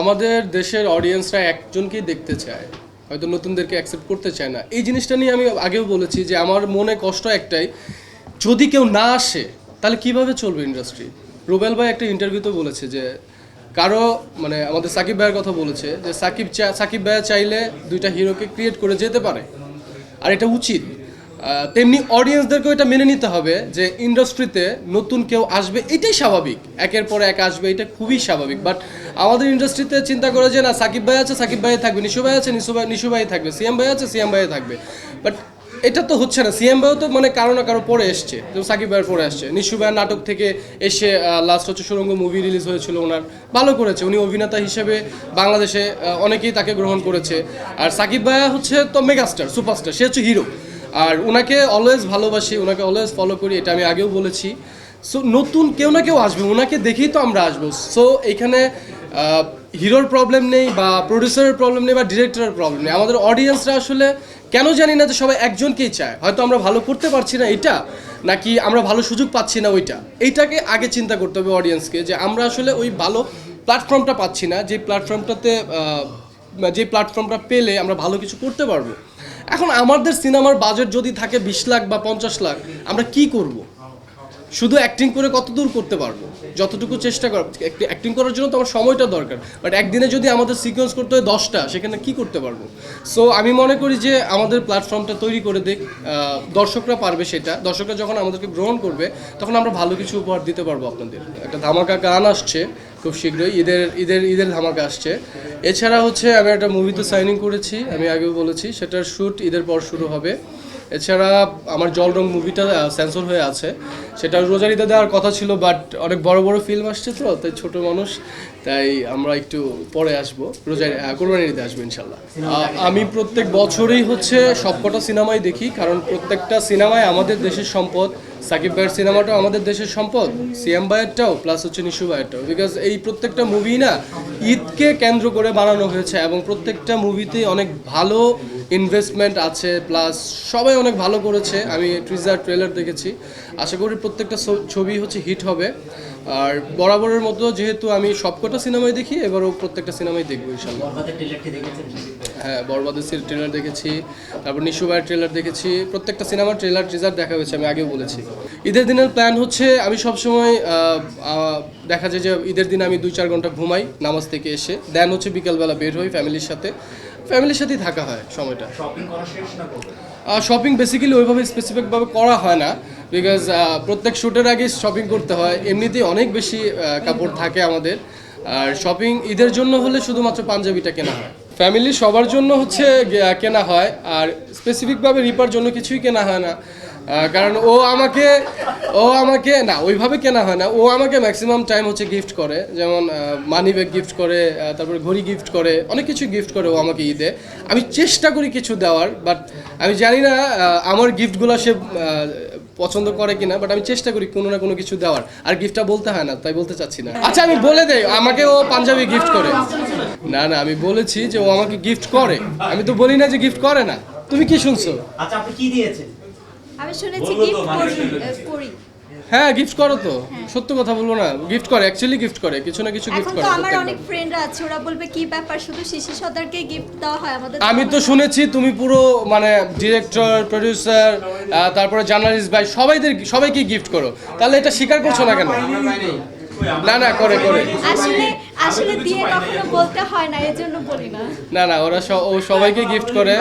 আমাদের দেশের অডিয়েন্সরা একজনকেই দেখতে চায়, হয়তো নতুনদেরকে অ্যাকসেপ্ট করতে চায় না। এই জিনিসটা নিয়ে আমি আগেও বলেছি যে আমার মনে কষ্ট একটাই, যদি কেউ না আসে, তাহলে কীভাবে চলবে ইন্ডাস্ট্রি রুবেল ভাই একটা ইন্টারভিউতে বলেছে যে, কারও মানে আমাদের সাকিব ভাইয়ের কথা বলেছে যে, সাকিব চা, সাকিব ভাইয়া চাইলে দুইটা হিরোকে ক্রিয়েট করে যেতে পারে। আর এটা উচিত। তেমনি অডিয়েন্সদেরকেও এটা মেনে নিতে হবে যে ইন্ডাস্ট্রিতে নতুন কেউ আসবে, এটাই স্বাভাবিক। একের পর এক আসবে, এটা খুবই স্বাভাবিক। বাট আমাদের ইন্ডাস্ট্রিতে চিন্তা করে যে, না, সাকিব ভাই আছে, সাকিব ভাই থাকবে। নিশু ভাই আছে, নিশু ভাই নিশু ভাই থাকবে। সিএম ভাই আছে, সিএম ভাই থাকবে। বাট এটা তো হচ্ছে না। সিএম ভাইও তো মানে কারও না কারও পরে এসছে। যেমন সাকিব ভাইয়ের পরে আসছে। নিশু ভাইয়ের নাটক থেকে এসে লাস্ট হচ্ছে সুরঙ্গ মুভি রিলিজ হয়েছিল ওনার। ভালো করেছে। উনি অভিনেতা হিসেবে বাংলাদেশে অনেকেই তাকে গ্রহণ করেছে। আর সাকিব ভাইয়া হচ্ছে তো মেগাস্টার সুপারস্টার সে হচ্ছে হিরো আর ওনাকে অলওয়েজ ভালোবাসি ওনাকে অলওয়েজ ফলো করি, এটা আমি আগেও বলেছি। সো নতুন কেউ না কেউ আসবে ওনাকে দেখেই তো আমরা আসব। সো এখানে হিরোর প্রবলেম নেই বা প্রডিউসারের প্রবলেম নেই বা ডিরেক্টরের প্রবলেম নেই। আমাদের অডিয়েন্সরা আসলে কেন জানি না যে সবাই একজনকেই চায়। হয়তো আমরা ভালো করতে পারছি না এটা, নাকি আমরা ভালো সুযোগ পাচ্ছি না ওইটা। এইটাকে আগে চিন্তা করতে হবে অডিয়েন্সকে যে আমরা আসলে ওই ভালো প্ল্যাটফর্মটা পাচ্ছি না, যে প্ল্যাটফর্মটাতে যে প্ল্যাটফর্মটা পেলে আমরা ভালো কিছু করতে পারব। এখন আমাদের সিনেমার বাজেট যদি থাকে বিশ লাখ বা পঞ্চাশ লাখ, আমরা কি করব? শুধু অ্যাক্টিং করে কত দূর করতে পারব? যতটুকু চেষ্টা কর অ্যাক্টিং করার জন্য তো আমার সময়টা দরকার। বাট একদিনে যদি আমাদের সিকোয়েন্স করতে হয় দশটা, সেখানে কি করতে পারব? সো আমি মনে করি যে আমাদের প্ল্যাটফর্মটা তৈরি করে দেখ দর্শকরা পারবে সেটা। দর্শকরা যখন আমাদেরকে গ্রহণ করবে, তখন আমরা ভালো কিছু উপহার দিতে পারব আপনাদের। একটা ধামাকা গান আসছে। খুব শীঘ্রই। ঈদের ঈদের ঈদের ধামাকা আসছে। এছাড়া হচ্ছে আমি একটা মুভি তো সাইনিং করেছি, আমি আগেও বলেছি, সেটার শ্যুট ঈদের পর শুরু হবে। এছাড়া আমার জল রং মুভিটা সেন্সর হয়ে আছে। সেটা রোজার ঈদে দেওয়ার কথা ছিল বাট অনেক বড় বড় ফিল্ম আসছে তো, তাই ছোট মানুষ, তাই আমরা একটু পরে আসব। রোজার ঈদে আসব, ইনশাল্লাহ। আমি প্রত্যেক বছরই হচ্ছে সবকটা সিনেমাই দেখি, কারণ প্রত্যেকটা সিনেমায় আমাদের দেশের সম্পদ। সাকিব ভাইয়ের সিনেমাটাও আমাদের দেশের সম্পদ, সিএম ভাইয়েরটাও প্লাস হচ্ছে নিশু ভাইয়েরটাও। বিকজ এই প্রত্যেকটা মুভি না, ঈদকে কেন্দ্র করে বানানো হয়েছে, এবং প্রত্যেকটা মুভিতেই অনেক ভালো ইনভেস্টমেন্ট আছে প্লাস সবাই অনেক ভালো করেছে। আমি ট্রিজার ট্রেলার দেখেছি। আশা করি প্রত্যেকটা ছবি হচ্ছে হিট হবে। আর বরাবরের মতো যেহেতু আমি সবকটা সিনেমাই দেখি এবারও প্রত্যেকটা সিনেমাই দেখব ইনশাল্লাহ। হ্যাঁ বরবাদের ট্রেলার দেখেছি তারপর নিশু ভাইয়ের ট্রেলার দেখেছি প্রত্যেকটা সিনেমার ট্রেলার ট্রিজার দেখা হয়েছে আমি আগেও বলেছি। ঈদের দিনের প্ল্যান হচ্ছে আমি সবসময় দেখা যায় যে ঈদের দিন আমি দুই চার ঘণ্টা ঘুমাই নামাজ থেকে এসে। দেন হচ্ছে বিকালবেলা বের হই ফ্যামিলির সাথে। ফ্যামিলির সাথেই থাকা হয় সময়টা। শপিং বেসিক্যালি ওইভাবে স্পেসিফিকভাবে করা হয় না বিকজ প্রত্যেক শ্যুটের আগে শপিং করতে হয়, এমনিতেই অনেক বেশি কাপড় থাকে আমাদের। আর শপিং ঈদের জন্য হলে শুধুমাত্র পাঞ্জাবিটা কেনা হয়। ফ্যামিলি সবার জন্য হচ্ছে কেনা হয়, আর স্পেসিফিকভাবে রিপার জন্য কিছুই কেনা হয় না। কারণ ও আমাকে ও আমাকে, না, ওইভাবে কেনা হয় না। ও আমাকে ম্যাক্সিমাম টাইম হচ্ছে গিফট করে, যেমন মানি ব্যাগ গিফট করে তারপরে ঘড়ি গিফট করে, অনেক কিছু গিফট করে ও আমাকে ঈদে। আমি চেষ্টা করি কিছু দেওয়ার বাট আমি জানি না আমার গিফটগুলো সে পছন্দ করে কিনা বাট আমি চেষ্টা করি কোনো না কোনো কিছু দেওয়ার। আর গিফটটা বলতে হয় না, তাই বলতে চাচ্ছি না। আচ্ছা আমি বলে দেই, আমাকে ও পাঞ্জাবি গিফট করে। না না, আমি বলেছি যে ও আমাকে গিফট করে। আমি তো বলি না যে গিফট করে না। তুমি কি শুনছো? আচ্ছা আপনি কি দিয়েছেন? আমি শুনেছি গিফট করি করি। হ্যাঁ গিফট করো তো। সত্য কথা বলব না। গিফট করে অ্যাকচুয়ালি গিফট করে কিছু না কিছু গিফট এখন করে তো আমার অনেক ফ্রেন্ডরা আছে ওরা বলবে কি ব্যাপার? শুধু শিশি সর্দারকে গিফট দেওয়া হয় আমাদের আমি তো শুনেছি তুমি পুরো মানে ডিরেক্টর প্রডিউসার তারপরে জার্নালিস্ট ভাই সবাইদের সবাইকে গিফট করো। তাহলে এটা স্বীকার করছ না কেন? না না করে করে। আসলে আসলে দিয়ে কখনো বলতে হয় না এজন্য বলি না। না না ওরা ও সবাইকে গিফট করে।